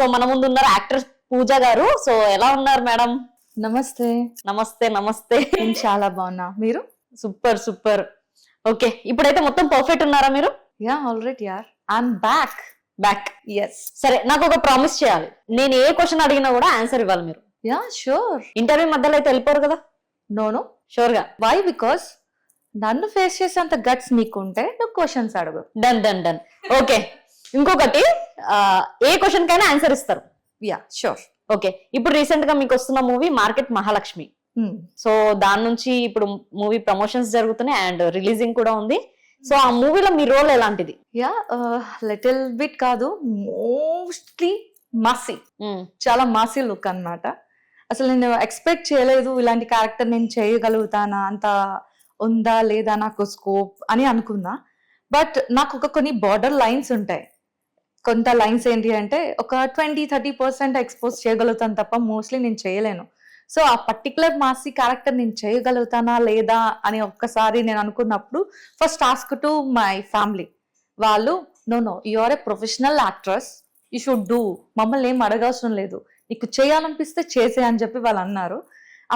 So మన ముందు ఉన్నారు యాక్టర్ పూజ గారు. సో ఎలా ఉన్నారు మేడం? నమస్తే. నమస్తే నమస్తే. నేను చాలా బాగున్నా. మీరు? Super super. ఓకే ఇప్పుడైతే మొత్తం పర్ఫెక్ట్ ఉన్నారా మీరు? యా ఆల్రెడీ యార్ ఐఎమ్ బ్యాక్ బ్యాక్ ఎస్ సరే నాకు ఒక ప్రామిస్ చేయాలి. నేను ఏ క్వశ్చన్ అడిగినా కూడా ఆన్సర్ ఇవ్వాలి మీరు. Yeah sure. ఇంటర్వ్యూ మధ్యలో అయితే వెళ్ళిపోరు కదా? No no. షూర్గా వై బికాస్ నన్ను ఫేస్ చేసేంత గట్స్ నీకుంటే నువ్వు క్వశ్చన్స్ అడుగు. డన్ డన్ డన్ ఓకే ఇంకొకటి ఏ క్వశ్చన్ కైనా ఆన్సర్ ఇస్తారు. Yeah sure. ఓకే ఇప్పుడు రీసెంట్గా మీకు వస్తున్న మూవీ మార్కెట్ మహాలక్ష్మి. సో దాని నుంచి ఇప్పుడు మూవీ ప్రమోషన్స్ జరుగుతున్నాయి అండ్ రిలీజింగ్ కూడా ఉంది. సో ఆ మూవీలో మీ రోల్ ఎలాంటిది? యా లిటిల్ బిట్ కాదు మోస్ట్లీ మాసీ. చాలా మాసీ లుక్ అన్నమాట. అసలు నేను ఎక్స్పెక్ట్ చేయలేదు ఇలాంటి క్యారెక్టర్ నేను చేయగలుగుతానా అంత ఉందా లేదా నాకు స్కోప్ అని అనుకున్నా. బట్ నాకు ఒక కొన్ని బార్డర్ లైన్స్ ఉంటాయి. కొంత లైన్స్ ఏంటి అంటే ఒక ట్వంటీ థర్టీ పర్సెంట్ ఎక్స్పోజ్ చేయగలుగుతాను తప్ప మోస్ట్లీ నేను చేయలేను. సో ఆ పర్టికులర్ మాసి క్యారెక్టర్ నేను చేయగలుగుతానా లేదా అని ఒక్కసారి నేను అనుకున్నప్పుడు first task to my family వాళ్ళు no no you are a professional actress you should do మమ్మల్ని ఏం అడగవసరం లేదు. నీకు చేయాలనిపిస్తే చేసే అని చెప్పి వాళ్ళు అన్నారు.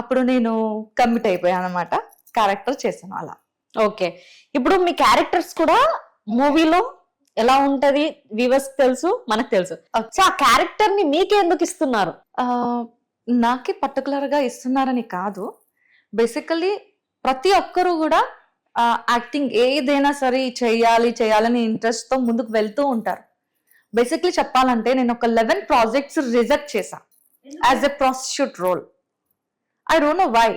అప్పుడు నేను కమిట్ అయిపోయాను అనమాట క్యారెక్టర్ చేశాను అలా. ఓకే ఇప్పుడు మీ క్యారెక్టర్స్ కూడా మూవీలో ఎలా ఉంటది? వివస్ తెలుసు మనకు తెలుసు. సో ఆ క్యారెక్టర్ని మీకే ఎందుకు ఇస్తున్నారు? నాకే పర్టికులర్గా ఇస్తున్నారని కాదు. బేసికలీ ప్రతి ఒక్కరూ కూడా యాక్టింగ్ ఏదైనా సరే చేయాలి చేయాలని ఇంట్రెస్ట్తో ముందుకు వెళ్తూ ఉంటారు. బేసిక్లీ చెప్పాలంటే నేను ఒక లెవెన్ ప్రాజెక్ట్స్ రిజెక్ట్ చేశా. As a prostitute role I don't know why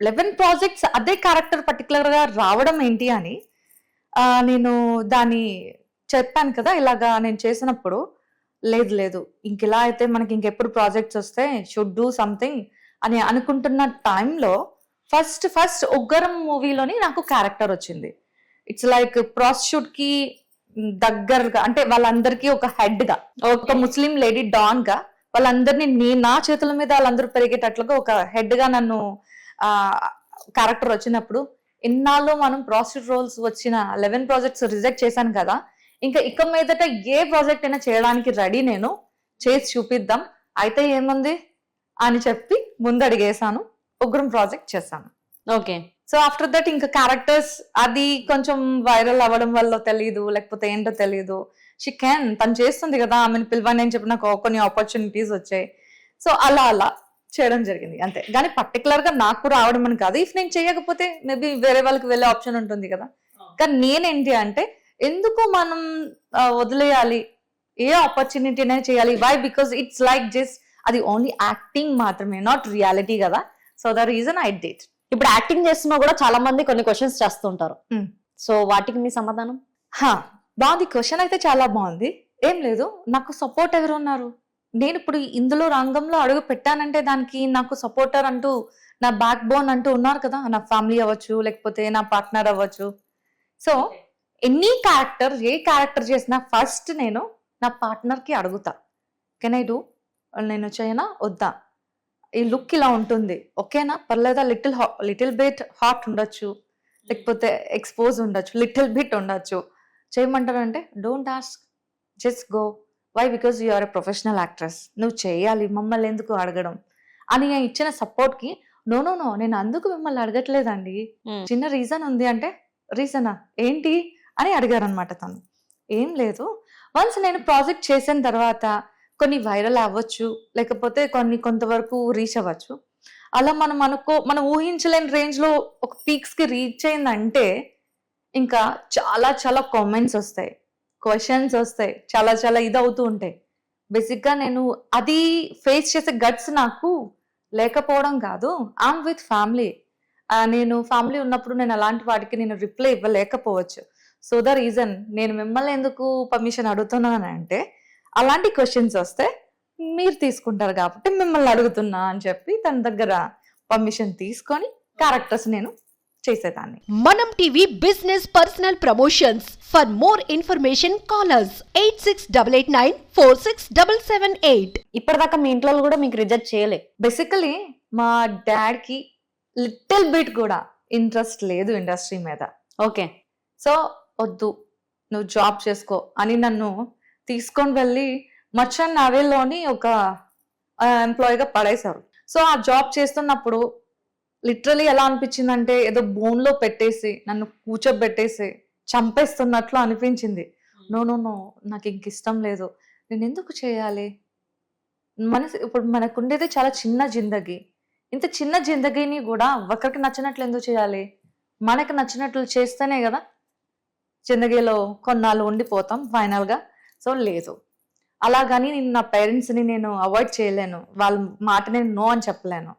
eleven projects అదే క్యారెక్టర్ పర్టికులర్గా రావడం ఏంటి అని నేను దాని చెప్పాను కదా ఇలాగా నేను చేసినప్పుడు. లేదు లేదు. ఇంక ఇలా అయితే మనకి ఇంకెప్పుడు ప్రాజెక్ట్స్ వస్తే షుడ్ డూ సంథింగ్ అని అనుకుంటున్న టైంలో ఫస్ట్ ఫస్ట్ ఉగ్గరం మూవీలోని నాకు క్యారెక్టర్ వచ్చింది. ఇట్స్ లైక్ ప్రాస్టిట్యూట్కి దగ్గరగా అంటే వాళ్ళందరికీ ఒక హెడ్గా ఒక ముస్లిం లేడీ డాన్గా వాళ్ళందరినీ నీ నా చేతుల మీద వాళ్ళందరూ పెరిగేటట్లుగా ఒక హెడ్గా నన్ను ఆ క్యారెక్టర్ వచ్చినప్పుడు ఇన్నాళ్ళు మనం ప్రాస్టిట్యూట్ రోల్స్ వచ్చిన లెవెన్ ప్రాజెక్ట్స్ రిజెక్ట్ చేశాను కదా ఇంకా ఇక మీదట ఏ ప్రాజెక్ట్ అయినా చేయడానికి రెడీ నేను. చేసి చూపిద్దాం. అయితే ఏముంది? అని చెప్పి ముందడిగేశాను ఉగ్రం ప్రాజెక్ట్ చేశాను. ఓకే. సో ఆఫ్టర్ దట్ ఇంకా క్యారెక్టర్స్ అది కొంచెం వైరల్ అవ్వడం వల్ల తెలియదు లేకపోతే ఏంటో తెలియదు షీ క్యాన్ తను చేస్తుంది కదా ఆమెను పిలవని అని చెప్పి నాకు కొన్ని ఆపర్చునిటీస్ వచ్చాయి. సో అలా అలా చేయడం జరిగింది. అంతే. కానీ పర్టికులర్గా నాకు రావడం అని కాదు. ఇఫ్ నేను చేయకపోతే మేబీ వేరే వాళ్ళకి వెళ్ళే ఆప్షన్ ఉంటుంది కదా. కానీ నేనేంటి అంటే ఎందుకు మనం వదిలేయాలి? ఏ ఆపర్చునిటీ అయినా చేయాలి? Why because it's like just అది ఓన్లీ యాక్టింగ్ మాత్రమే నాట్ రియాలిటీ కదా. So the reason I did ఇప్పుడు యాక్టింగ్ చేస్తున్నా కూడా చాలా మంది కొన్ని క్వశ్చన్స్ చేస్తుంటారు. సో వాటికి మీ సమాధానం? హా బాగుంది. క్వశ్చన్ అయితే చాలా బాగుంది. ఏం లేదు. నాకు సపోర్ట్ ఎవరు ఉన్నారు? నేను ఇప్పుడు ఇందులో రంగంలో అడుగు పెట్టానంటే దానికి నాకు సపోర్టర్ అంటూ నా బ్యాక్ బోన్ అంటూ ఉన్నారు కదా. నా ఫ్యామిలీ అవ్వచ్చు లేకపోతే నా పార్ట్నర్ అవ్వచ్చు. సో ఎనీ క్యారెక్టర్ ఏ క్యారెక్టర్ చేసినా ఫస్ట్ నేను నా partner కి అడుగుతా. కెన్ ఐ డూ నేను చేయనా వద్దా? ఈ లుక్ ఇలా ఉంటుంది. ఓకేనా? పర్లేదా? లిటిల్ లిటిల్ బిట్ హాట్ ఉండొచ్చు. లేకపోతే ఎక్స్పోజ్ ఉండొచ్చు. లిటిల్ బిట్ ఉండొచ్చు. చేయమంటారంటే don't ask just go why because you are a professional actress నువ్వు చేయాలి మమ్మల్ని ఎందుకు అడగడం? అని నేను ఇచ్చిన సపోర్ట్కి నో నో నో నేను అందుకు మిమ్మల్ని అడగట్లేదండి. మ్మ్. చిన్న రీజన్ ఉంది అంటే రీజనా ఏంటి? అని అడిగారు అనమాట తను. ఏం లేదు. వన్స్ నేను ప్రాజెక్ట్ చేసిన తర్వాత కొన్ని వైరల్ అవ్వచ్చు లేకపోతే కొన్ని కొంతవరకు రీచ్ అవ్వచ్చు. అలా మనం అనుకో మనం ఊహించలేని రేంజ్లో ఒక పీక్స్కి రీచ్ అయిందంటే ఇంకా చాలా చాలా కామెంట్స్ వస్తాయి. క్వశ్చన్స్ వస్తాయి. చాలా చాలా ఇది అవుతూ ఉంటాయి. బేసిక్గా నేను అది ఫేస్ చేసే గట్స్ నాకు లేకపోవడం కాదు. ఆమ్ విత్ ఫ్యామిలీ నేను ఫ్యామిలీ ఉన్నప్పుడు నేను అలాంటి వాటికి నేను రిప్లై ఇవ్వలేకపోవచ్చు. సో ద రీజన్ నేను మిమ్మల్ని ఎందుకు పర్మిషన్ అడుగుతున్నాను అంటే అలాంటి క్వశ్చన్స్ వస్తే మీరు తీసుకుంటారు కాబట్టి మిమ్మల్ని అడుగుతున్నా అని చెప్పి తన దగ్గర పర్మిషన్ తీసుకొని క్యారెక్టర్స్ నేను చేసేదాన్ని. మనం TV business personal promotions for more information callers eight six double eight nine four six double seven eight ఇప్పటిదాకా మీ ఇంట్లో కూడా మీకు రిజెక్ట్ చేయలే. బేసికలీ మా డాడ్కి లిటిల్ బిట్ కూడా ఇంట్రెస్ట్ లేదు ఇండస్ట్రీ మీద. ఓకే సో వద్దు నువ్వు జాబ్ చేసుకో అని నన్ను తీసుకొని వెళ్ళి మర్చెంట్ నావెల్లోని ఒక ఎంప్లాయీగా పడేశారు. సో ఆ జాబ్ చేస్తున్నప్పుడు లిటరలీ ఎలా అనిపించిందంటే ఏదో బోన్లో పెట్టేసి నన్ను కూర్చోబెట్టేసి చంపేస్తున్నట్లు అనిపించింది. నో నో నో నాకు ఇంక ఇష్టం లేదు. నేను ఎందుకు చేయాలి? మనసు ఇప్పుడు మనకు ఉండేది చాలా చిన్న జిందగీ. ఇంత చిన్న జిందగీని కూడా ఒకరికి నచ్చినట్లు ఎందుకు చేయాలి? మనకు నచ్చినట్లు చేస్తేనే కదా చిందగిలో కొన్నాళ్ళు ఉండిపోతాం ఫైనల్గా. సో లేదు. అలాగని నేను నా పేరెంట్స్ని నేను అవాయిడ్ చేయలేను. వాళ్ళ మాట నేను నో అని చెప్పలేను.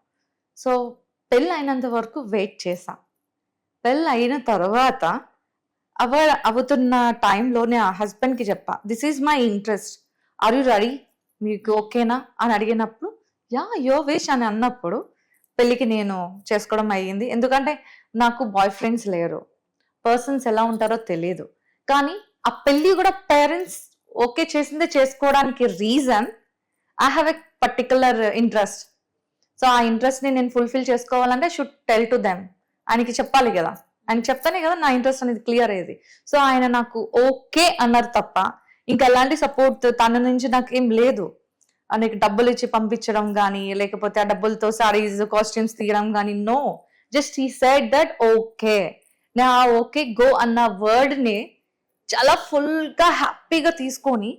సో పెళ్ళి అయినంత వరకు వెయిట్ చేశా. పెళ్ళి అయిన తర్వాత అవ అవుతున్న టైంలో నేను ఆ హస్బెండ్కి చెప్పా this is my interest are you ready మీకు ఓకేనా? అని అడిగినప్పుడు యా యో వేష్ అని అన్నప్పుడు పెళ్ళికి నేను చేసుకోవడం అయ్యింది. ఎందుకంటే నాకు బాయ్ ఫ్రెండ్స్ లేరు. పర్సన్స్ ఎలా ఉంటారో తెలియదు కానీ ఆ పెళ్ళి కూడా పేరెంట్స్ ఓకే చేసిందే చేసుకోవడానికి reason I have a particular interest so ఆ ఇంట్రెస్ట్ని నేను ఫుల్ఫిల్ చేసుకోవాలంటే షుడ్ టెల్ టు దెమ్ ఆయనకి చెప్పాలి కదా. ఆయన చెప్తానే కదా నా ఇంట్రెస్ట్ అనేది క్లియర్ అయ్యేది. సో ఆయన నాకు ఓకే అన్నారు తప్ప ఇంకా ఎలాంటి సపోర్ట్ తన నుంచి నాకు ఏం లేదు. ఆయనకి డబ్బులు ఇచ్చి పంపించడం కానీ లేకపోతే ఆ డబ్బులతో సారీస్ కాస్ట్యూమ్స్ తీయడం కానీ no just he said that okay నా ఓకే గో అన్న వర్డ్ని చాలా ఫుల్గా హ్యాపీగా తీసుకొని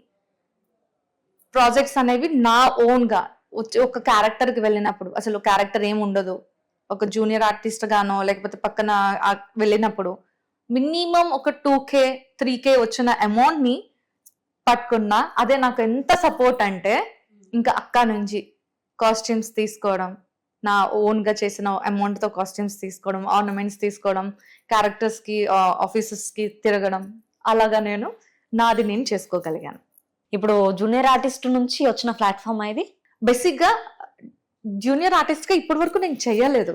ప్రాజెక్ట్స్ అనేవి నా ఓన్గా వచ్చి ఒక క్యారెక్టర్కి వెళ్ళినప్పుడు అసలు క్యారెక్టర్ ఏమి ఉండదు. ఒక జూనియర్ ఆర్టిస్ట్ గానో లేకపోతే పక్కన వెళ్ళినప్పుడు మినిమం ఒక టూ కే త్రీ కే వచ్చిన అమౌంట్ని పట్టుకున్నా అదే నాకు ఎంత సపోర్ట్ అంటే ఇంకా అక్క నుంచి కాస్ట్యూమ్స్ తీసుకోవడం నా ఓన్గా చేసిన అమౌంట్తో కాస్ట్యూమ్స్ తీసుకోవడం ఆర్నమెంట్స్ తీసుకోవడం క్యారెక్టర్స్కి ఆఫీసెస్కి తిరగడం అలాగా నేను నాది నేను చేసుకోగలిగాను. ఇప్పుడు జూనియర్ ఆర్టిస్ట్ నుంచి వచ్చిన ప్లాట్ఫామ్ ఇది? బేసిక్గా జూనియర్ ఆర్టిస్ట్గా ఇప్పటి వరకు నేను చెయ్యలేదు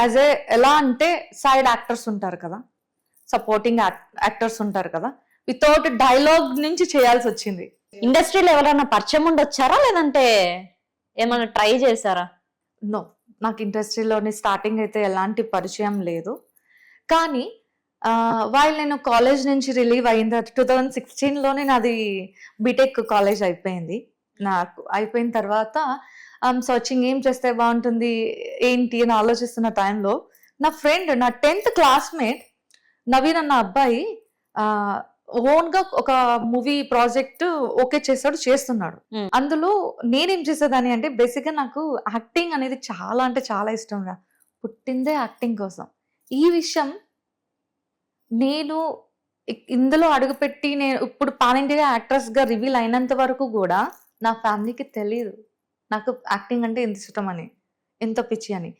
యాజ్ ఏ ఎలా అంటే సైడ్ యాక్టర్స్ ఉంటారు కదా సపోర్టింగ్ యాక్టర్స్ ఉంటారు కదా వితౌట్ డైలాగ్ నుంచి చేయాల్సి వచ్చింది. ఇండస్ట్రీలో ఎవరైనా పరిచయం ఉండొచ్చారా? లేదంటే ఏమైనా ట్రై చేశారా? నో నాకు ఇండస్ట్రీలోని స్టార్టింగ్ అయితే ఎలాంటి పరిచయం లేదు. కానీ వాళ్ళు నేను కాలేజ్ నుంచి రిలీవ్ అయిన తర్వాత టూ థౌజండ్ సిక్స్టీన్లోనే నాది బీటెక్ కాలేజ్ అయిపోయింది. నాకు అయిపోయిన తర్వాత సర్చింగ్ ఏం చేస్తే బాగుంటుంది ఏంటి అని ఆలోచిస్తున్న టైంలో నా ఫ్రెండ్ నా టెన్త్ క్లాస్మేట్ నవీన్ అన్న అబ్బాయి ఓన్గా ఒక మూవీ ప్రాజెక్ట్ ఓకే చేస్తాడు చేస్తున్నాడు. Hmm. అందులో నేనేం చేసేదాన్ని అంటే బేసిక్గా నాకు యాక్టింగ్ అనేది చాలా అంటే చాలా ఇష్టం రా. పుట్టిందే యాక్టింగ్ కోసం. ఈ విషయం నేను ఇందులో అడుగుపెట్టి నేను ఇప్పుడు పాన్ ఇండియా యాక్ట్రెస్గా రివీల్ అయినంత వరకు కూడా నా ఫ్యామిలీకి తెలియదు నాకు యాక్టింగ్ అంటే ఎంత ఇష్టం అని ఎంత పిచ్చి అని.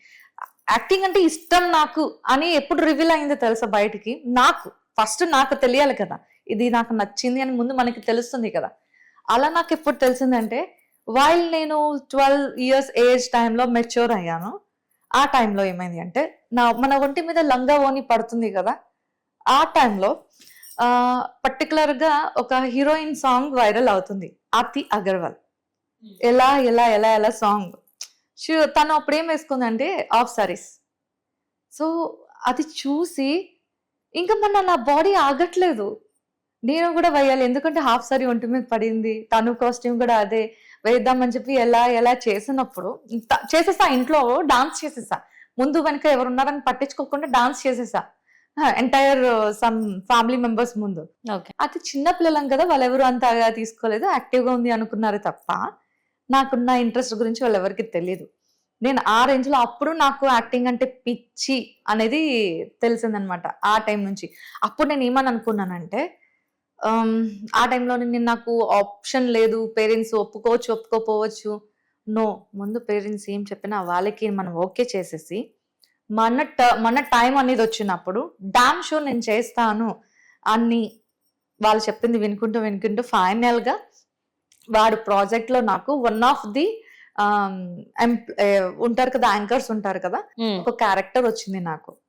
యాక్టింగ్ అంటే ఇష్టం నాకు అని ఎప్పుడు రివీల్ అయిందో తెలుసా బయటికి? నాకు ఫస్ట్ నాకు తెలియాలి కదా. ఇది నాకు నచ్చింది అని ముందు మనకి తెలుస్తుంది కదా. అలా నాకు ఎప్పుడు తెలిసిందంటే వైల్ నేను ట్వెల్వ్ ఇయర్స్ ఏజ్ టైంలో మెచ్యూర్ అయ్యాను ఆ టైంలో ఏమైంది అంటే నా మన ఒంటి మీద లంగా ఓని పడుతుంది కదా ఆ టైంలో పర్టికులర్గా ఒక హీరోయిన్ సాంగ్ వైరల్ అవుతుంది అతి అగర్వాల్. ఎలా ఎలా ఎలా ఎలా సాంగ్ తను అప్పుడు ఏం వేసుకుందంటే ఆఫ్ సారీస్ సో అది చూసి ఇంకా మన నా బాడీ ఆగట్లేదు. నేను కూడా వేయాలి. ఎందుకంటే హాఫ్ సారీ ఒంటి మీద పడింది. తను కాస్ట్యూమ్ కూడా అదే. వేద్దామని చెప్పి ఎలా ఎలా చేసినప్పుడు చేసేసా ఇంట్లో. డాన్స్ చేసేసా. ముందు వెనక ఎవరు ఉన్నారని పట్టించుకోకుండా డాన్స్ చేసేసా. ఎంటైర్ సమ్ ఫ్యామిలీ మెంబర్స్ ముందు. ఓకే. అది చిన్న పిల్లలం కదా వాళ్ళు ఎవరు అంతగా తీసుకోలేదు. యాక్టివ్గా ఉంది అనుకున్నారు తప్ప నాకున్న ఇంట్రెస్ట్ గురించి వాళ్ళు ఎవరికి తెలియదు నేను ఆ రేంజ్లో అప్పుడు నాకు యాక్టింగ్ అంటే పిచ్చి అనేది తెలిసిందనమాట ఆ టైం నుంచి. అప్పుడు నేను ఏమని అనుకున్నానంటే ఆ టైంలో నేను నాకు ఆప్షన్ లేదు. పేరెంట్స్ ఒప్పుకోవచ్చు ఒప్పుకోపోవచ్చు నో ముందు పేరెంట్స్ ఏం చెప్పినా వాళ్ళకి మనం ఓకే చేసేసి మన ట- మన టైం అనేది వచ్చినప్పుడు డామ్ షో నేను చేస్తాను అని వాళ్ళు చెప్పింది వినుకుంటూ వినుకుంటూ ఫైనల్గా వాడు ప్రాజెక్ట్లో నాకు వన్ ఆఫ్ ది ఉంటారు కదా యాంకర్స్ ఉంటారు కదా ఒక క్యారెక్టర్ వచ్చింది నాకు.